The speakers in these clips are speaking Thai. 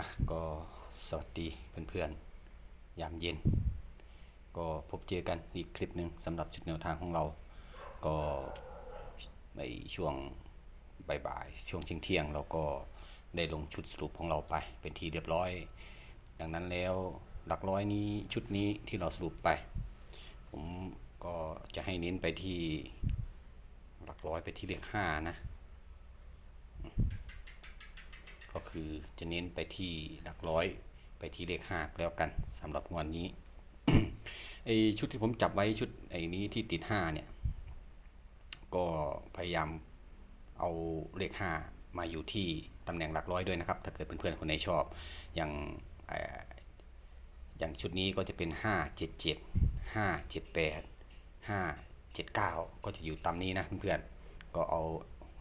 อะก็สวัสดีเพื่อนๆ ยามเย็น ก็พบเจอกันอีกคลิปหนึ่งสำหรับชุดแนวทางของเรา ก็ในช่วงบ่ายๆช่วงเที่ยงๆเราก็ได้ลงชุดสรุปของเราไป เป็นทีเรียบร้อย ดังนั้นแล้วหลักร้อยนี้ชุดนี้ที่เราสรุปไป ผมก็จะให้เน้นไปที่หลักร้อยไปที่เลขห้านะ ก็คือจะเน้นไปที่หลักร้อย ไปที่เลขห้าแล้วกันสำหรับงวดนี้ไอชุดที่ผมจับไว้ชุดไอ้นี้ที่ติดห้าเนี่ย ก็พยายามเอาเลขห้ามาอยู่ที่ตำแหน่งหลักร้อยด้วยนะครับ ถ้าเกิดเพื่อนๆคนไหนชอบ อย่างเอ่ออย่างชุดนี้ก็จะเป็น 5 7 7 5 7 8 5 7 9 ก็จะอยู่ตามนี้นะเพื่อนๆก็เอา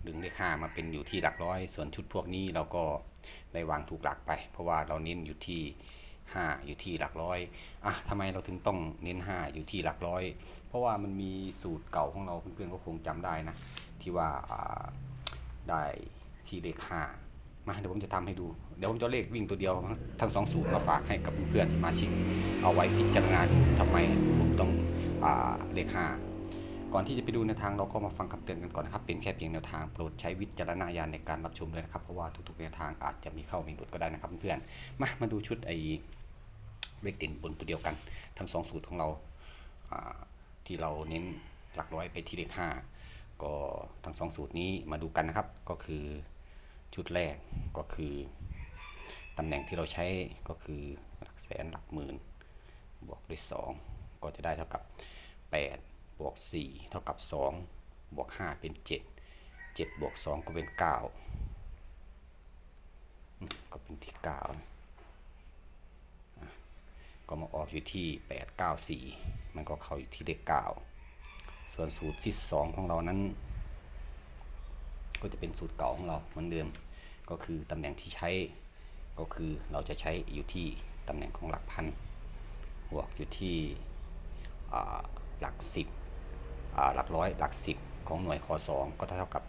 ดึงเลขห้ามาเป็นอยู่ที่หลักร้อย ส่วนชุดพวกนี้เราก็ได้วางถูกหลักไป เพราะว่าเราเน้นอยู่ที่ 5 อยู่ที่หลักร้อยอะทำไมเราถึงต้องเน้น 5 อยู่ที่หลักร้อย เพราะว่ามันมีสูตรเก่าของเราเพื่อนๆก็คงจำได้นะ ที่ว่าาได้ที่เลขห้ามาเดี๋ยวผมจะทำให้ดู เดี๋ยวผมจะเลขวิ่งตัวเดียว ทั้งสองสูตรมาฝากให้กับเพื่อนๆสมาชิก เอาไว้พิจารณาดูทำไมผมต้องอเลขห้า ก่อนที่จะไปดูแนวทางเราก็มาฟังคำเตือนกันก่อนนะครับ เป็นแค่เพียงแนวทางโปรดใช้วิจารณญาณในการรับชมด้วยนะครับ เพราะว่าทุกๆแนวทางอาจจะมีเข้ามีหลุดก็ได้นะครับเพื่อนๆ มามาดูชุดไอ้เลขเด่นบนตัวเดียวกัน ทั้งสองสูตรของเราอ่าที่เราเน้นหลักร้อยไปที่เลขห้าก็ทั้งสองสูตรนี้มาดูกันนะครับ ก็คือชุดแรกก็คือตำแหน่งที่เราใช้ก็คือหลักแสนหลักหมื่นบวกด้วย 2 ก็จะได้เท่ากับ 8 บวก 4 เท่ากับ 2 บวก 5 เป็น 7 7 บวก 2 ก็เป็น 9 ก็เป็นที่ 9 ก็มาออกอยู่ที่ 8 9 4 มันก็เข้าอยู่ที่เลข9ส่วนสูตรที่ 2 ของเรานั้น ก็จะเป็นสูตรเก่าของเราเหมือนเดิม ก็คือตำแหน่งที่ใช้ก็คือเราจะใช้อยู่ที่ตำแหน่งของหลักพันบวกอยู่ที่หลักสิบ หลักร้อยหลักสิบของหน่วยคอสองก็เท่ากับ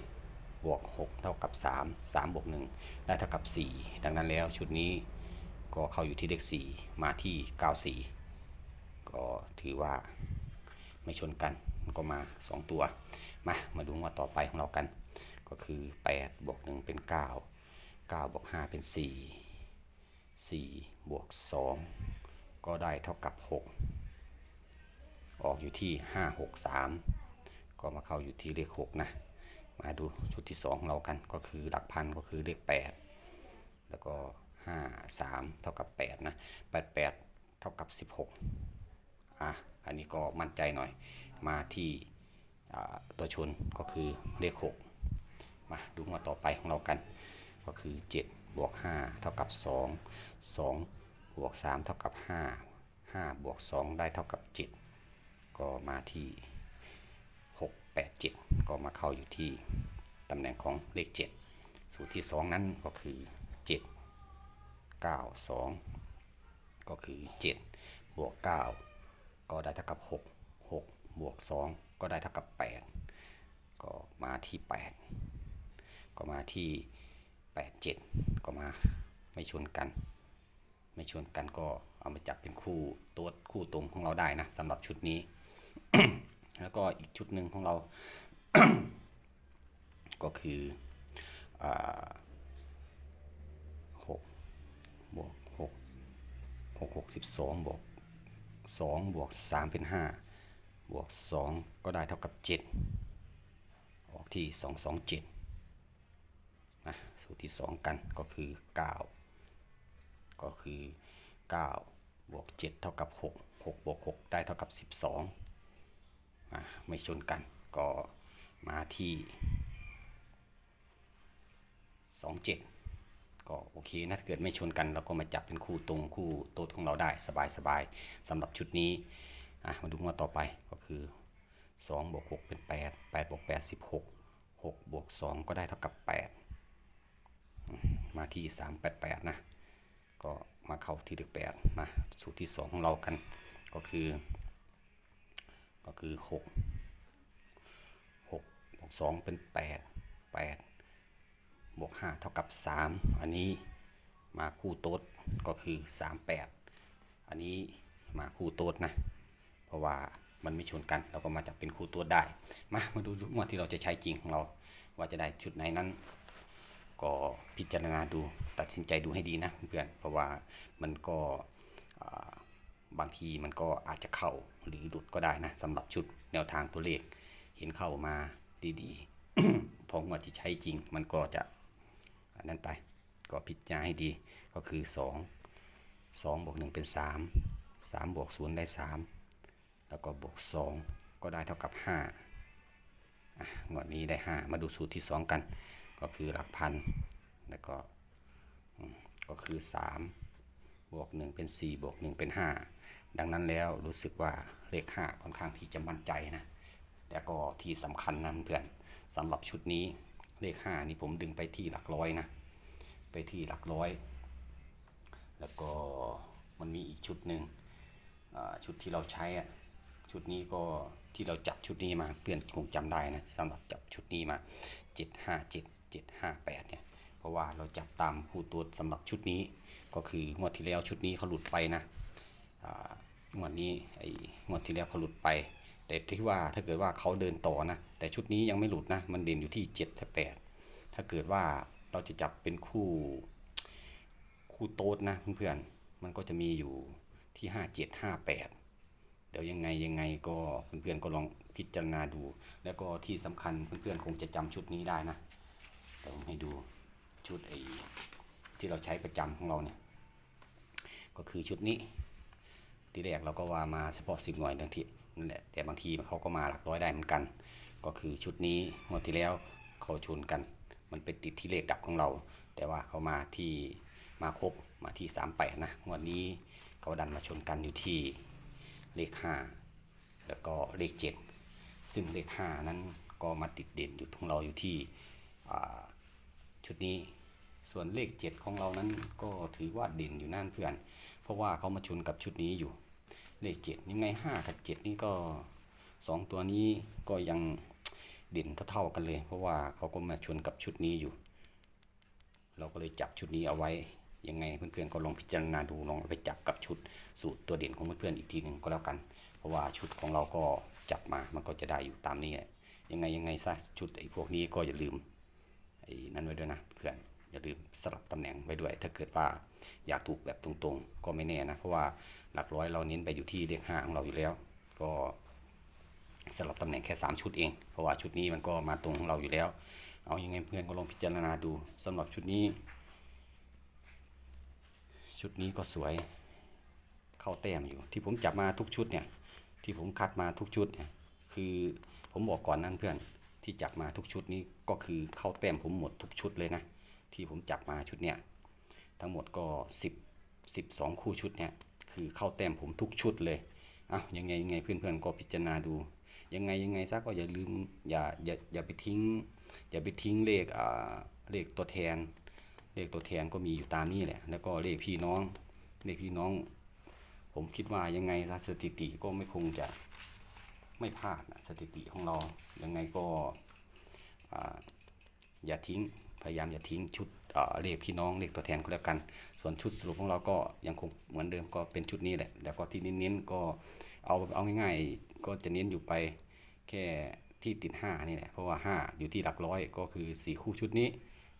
7 บวก 6 เท่ากับ 3 3 บวก 1 ได้เท่ากับ 4 ดังนั้นแล้วชุดนี้ก็เข้าอยู่ที่เลข 4 มาที่ 94 ก็ถือว่าไม่ชนกันก็มา 2 ตัว มามาดูงวดต่อไปของเรากัน ก็คือ 8 บวก 1 เป็น 9 9 บวก 5 เป็น 4 4 บวก 2 ก็ได้เท่ากับ 6 ออกอยู่ที่ 5 6 3 ก็มาเข้าอยู่ที่เลข 6 นะ มาดูชุดที่ 2 ของเรากันก็คือหลักพันก็คือเลข 8 แล้วก็ 5 3 เท่ากับ 8 นะ 8 8 เท่ากับ 16 อะ อันนี้ก็มั่นใจหน่อย มาที่ตัวชนก็คือเลข 6 มาดูมาต่อไปของเรากัน ก็คือ 7 บวก 5 เท่ากับ 2 2 บวก 3 เท่ากับ 5 5 บวก 2 ได้เท่ากับ 7 ก็มาที่ 6 8 7 ก็มาเข้าอยู่ที่ตำแหน่งของเลข 7 สูตรที่ 2 นั้นก็คือ 7 9 2 ก็คือ 7 บวก 9 ก็ได้เท่ากับ 6 6 บวก 2 ก็ได้เท่ากับ 8 ก็มาที่ 8 ก็มาที่ 8 7 ก็มาไม่ชนกันไม่ชนกันก็เอามาจับเป็นคู่ตัวคู่ตรงของเราได้นะสำหรับชุดนี้ แล้วก็อีกชุดหนึ่งของเรา ก็คือหกบวกหกหกหกสิบสองบวกสองบวกสามเป็นห้าบวกสองก็ได้เท่ากับเจ็ดออกที่สองสองเจ็ดนะสูตรที่สองกันก็คือเก้าก็คือเก้าบวกเจ็ดเท่ากับหกหกบวกหกได้เท่ากับสิบสอง ไม่ชนกันก็มาที่สองเจ็ดก็โอเคนะเกิดไม่ชนกันเราก็มาจับเป็นคู่ตรงคู่โต๊ดของเราได้สบายสบายๆสำหรับชุดนี้มาดูงวดต่อไปก็คือ 2 บวก 6 เป็น 8 8 บวก 8 16 6 บวก 2 ก็ได้เท่ากับ 8 มาที่ 388 นะ ก็มาเข้าที่เลข8นะสูตรที่ 2 ของเรากันก็คือ ก็คือหกหกบวกสองเป็นแปดแปดบวกห้าเท่ากับสามอันนี้มาคู่โต๊ดก็คือ 38 อันนี้มาคู่โต๊ดนะ เพราะว่ามันไม่ชนกันเราก็มาจับเป็นคู่ต๊ดได้ มามาดูงวดที่เราจะใช้จริงของเรา ว่าจะได้ชุดไหนนั้น ก็พิจารณาดูตัดสินใจดูให้ดีนะเพื่อนเพราะว่ามันก็ บางทีมันก็อาจจะเข้าหรือหลุดก็ได้นะสำหรับชุดแนวทางตัวเลข เห็นเข้ามาดีๆพองวดที่ใช้จริงมันก็จะอันนั้นไปก็พิจารณาให้ดีก็คือ 2 2บวก1เป็น 3 3บวก0ได้ 3 แล้วก็บวก 2 ก็ได้เท่ากับ5อะงวดนี้ได้ 5 มาดูสูตรที่ 2 กัน ก็คือหลักพันแล้วก็ก็คือ 3 บวก 1 เป็น 4 บวก 1 เป็น 5 ดังนั้นแล้วรู้สึกว่าเลข 5 ค่อนข้างที่จะมั่นใจนะแล้วก็ที่สำคัญนะเพื่อนสำหรับชุดนี้เลข 5 นี่ผมดึงไปที่หลักร้อยนะไปที่หลักร้อย แล้วก็มันมีอีกชุดหนึ่งชุดที่เราใช้อะชุดนี้ก็ที่เราจับชุดนี้มาเพื่อนคงจำได้นะสำหรับจับชุดนี้มา 757 758เนี่ยเพราะว่าเราจับตามคู่ตัวสำหรับชุดนี้ ก็คืองวดที่แล้วชุดนี้เขาหลุดไปนะ งวดนี้ไอ้งวดที่แล้วเขาหลุดไป แต่ที่ว่าถ้าเกิดว่าเขาเดินต่อนะ แต่ชุดนี้ยังไม่หลุดนะ มันเด่นอยู่ที่7และ8ถ้าเกิดว่าเราจะจับเป็นคู่คู่โต๊ดนะเพื่อนๆ มันก็จะมีอยู่ที่ 5 7 5 8 เดี๋ยวยังไงยังไงก็เพื่อนๆก็ลองพิจารณาดู แล้วก็ที่สำคัญเพื่อนๆคงจะจำชุดนี้ได้นะเดี๋ยวผมให้ดูชุดไอ้ที่เราใช้ประจำของเราเนี่ย ก็คือชุดนี้ ที่แรกเราก็ว่ามาเฉพาะสิบหน่วยบางทีนั่นแหละแต่บางทีเขาก็มาหลักร้อยได้เหมือนกัน ก็คือชุดนี้งวดที่แล้วเขาชนกัน มันเป็นติดที่เลขดับของเรา แต่ว่าเขามาที่มาครบมาที่38นะงวดนี้เขาดันมาชนกันอยู่ที่เลข 5 แล้วก็เลข 7 ซึ่งเลข 5 นั้นก็มาติดเด่นอยู่ของเราอยู่ที่ชุดนี้ ส่วนเลข 7 ของเรานั้นก็ถือว่าเด่นอยู่นั่นเพื่อน เพราะว่าเขามาชนกับชุดนี้อยู่ เลข7ยังไง5กับ 7 นี่ก็ 2 ตัวนี้ก็ยังเด่นเท่าๆกันเลย เพราะว่าเขาก็มาชนกับชุดนี้อยู่ เราก็เลยจับชุดนี้เอาไว้ยังไงเพื่อนๆก็ลองพิจารณาดูลองไปจับกับชุดสูตรตัวเด่นของเพื่อนๆอีกทีหนึ่งก็แล้วกัน เพราะว่าชุดของเราก็จับมามันก็จะได้อยู่ตามนี้แหละยังไงยังไงซะชุดไอ้พวกนี้ก็อย่าลืมไอ้นั่นไว้ด้วยนะเพื่อน อย่าลืมสลับตำแหน่งไว้ด้วย ถ้าเกิดว่าอยากถูกแบบตรงๆ ก็ไม่แน่นะ เพราะว่าหลักร้อยเราเน้นไปอยู่ที่เลขห้าของเราอยู่แล้ว ก็สลับตำแหน่งแค่ 3 ชุดเอง เพราะว่าชุดนี้มันก็มาตรงของเราอยู่แล้ว เอาอยัางไงเพื่อนก็ลองพิจารณาดูสำหรับชุดนี้ ชุดนี้ก็สวยเข้าแต้มอยู่ ที่ผมจับมาทุกชุดเนี่ย ที่ผมคัดมาทุกชุดเนี่ย คือผมบอกก่อนนั่นเพื่อนที่จับมาทุกชุดนี้ก็คือเข้าแต้มผมหมดทุกชุดเลยนะ ที่ผมจับมาชุดเนี่ยทั้งหมดก็ 10 12 คู่ชุดเนี่ยคือเข้าแต้มผมทุกชุดเลยอ้าวยังไงยังไงเพื่อนๆก็พิจารณาดู ยังไงยังไงซะก็อย่าลืมอย่าอย่าอย่าไปทิ้ง อย่าไปทิ้งเลขอ่าเลขตัวแทน เลขตัวแทนก็มีอยู่ตามนี้แหละ แล้วก็เลขพี่น้องเลขพี่น้อง ผมคิดว่ายังไงซะสถิติก็ไม่คงจะไม่พลาดนะสถิติของเรายังไงก็ออย่าทิ้ง พยายามอย่าทิ้งชุดเอ่อเลขพี่น้องเลขตัวแทนก็แล้วกัน ส่วนชุดสรุปของเราก็ยังคงเหมือนเดิมก็เป็นชุดนี้แหละ แล้วก็ที่เน้นๆก็เอาเอาง่ายๆ ก็จะเน้นอยู่ไปแค่ที่ติด 5 นี่แหละ เพราะว่า 5 อยู่ที่หลักร้อยก็คือ 4 คู่ชุดนี้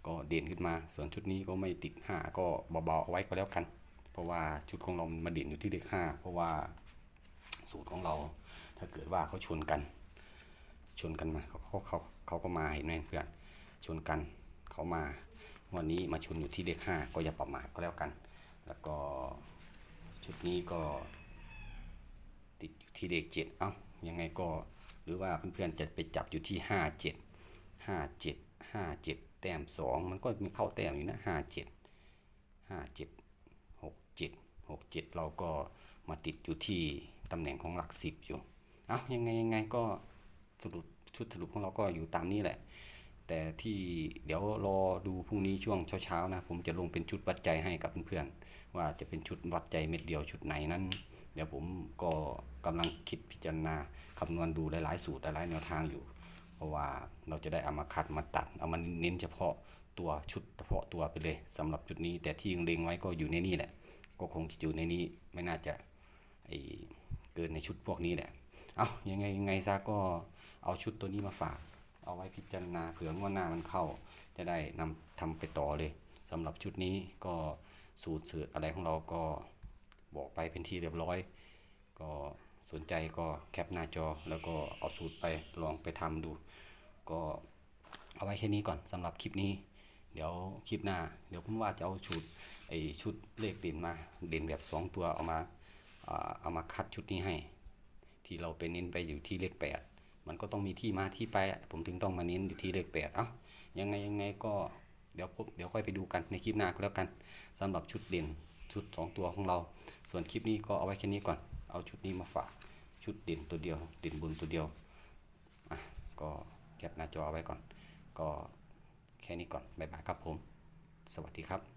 ก็เด่นขึ้นมา ส่วนชุดนี้ก็ไม่ติด 5 ก็เบาๆเอาไว้ก็แล้วกัน เพราะว่าชุดของเรามาเด่นอยู่ที่เลข5เพราะว่าสูตรของเราถ้าเกิดว่าเขาชนกัน ชนกันมาเขาเขาเขาเขาก็มาเห็นไหมเพื่อนชนกัน เขามาวันนี้มาชนอยู่ที่เลขห้าก็อย่าประมาทก็แล้วกัน แล้วก็ชุดนี้ก็ติดอยู่ที่เลขเจ็ดเอ้ายังไงก็หรือว่าเพื่อนๆจะไปจับอยู่ที่ห้าเจ็ดห้าเจ็ดห้าเจ็ดแต้มสองมันก็มีเข้าแต้มอยู่นะห้าเจ็ดห้าเจ็ดหกเจ็ดหกเจ็ดเราก็มาติดอยู่ที่ตำแหน่งของหลักสิบอยู่ เอ้ายังไงยังไงก็สรุปชุดสรุปของเราก็อยู่ตามนี้แหละ แต่ที่เดี๋ยวรอดูพรุ่งนี้ช่วงเช้าๆนะ ผมจะลงเป็นชุดวัดใจให้กับเพื่อนๆ ว่าจะเป็นชุดวัดใจเม็ดเดียวชุดไหนนั้น เดี๋ยวผมก็กำลังคิดพิจารณาคำนวณดูหลายๆสูตรหลายๆแนวทางอยู่ เพราะว่าเราจะได้เอามาคัดมาตัด เอามันเน้นเฉพาะตัวชุดเฉพาะตัวไปเลยสำหรับจุดนี้แต่ที่เล็งไว้ก็อยู่ในนี่แหละ ก็คงจะอยู่ในนี้ไม่น่าจะเกินในชุดพวกนี้แหละ เอายังไงยังไงซะก็เอาชุดตัวนี้มาฝาก เอาไว้พิจารณาเผื่องวดหน้ามันเข้า จะได้นำทำไปต่อเลยสำหรับชุดนี้ก็สูตรสืออะไรของเราก็บอกไปเป็นที่เรียบร้อย ก็สนใจก็แคปหน้าจอแล้วก็เอาสูตรไปลองไปทำดู ก็เอาไว้แค่นี้ก่อนสำหรับคลิปนี้ เดี๋ยวคลิปหน้า เดี๋ยวผมว่าจะเอาชุดไอชุดเลขเด่นมาเด่นแบบสองตัวเอามาเอามาคัดชุดนี้ให้ ที่เราไปเน้นไปอยู่ที่เลขแปด มันก็ต้องมีที่มาที่ไปอะผมถึงต้องมาเน้นอยู่ที่เลขแปดเอ้ายังไงยังไงก็เดี๋ยวพบเดี๋ยวค่อยไปดูกันในคลิปหน้าก็แล้วกันสำหรับชุดเด่นชุดสองตัวของเรา ส่วนคลิปนี้ก็เอาไว้แค่นี้ก่อน เอาชุดนี้มาฝาก ชุดเด่นตัวเดียว เด่นบนตัวเดียวอะก็แคปหน้าจอเอาไว้ก่อน ก็แค่นี้ก่อน บ๊ายบายครับผม สวัสดีครับ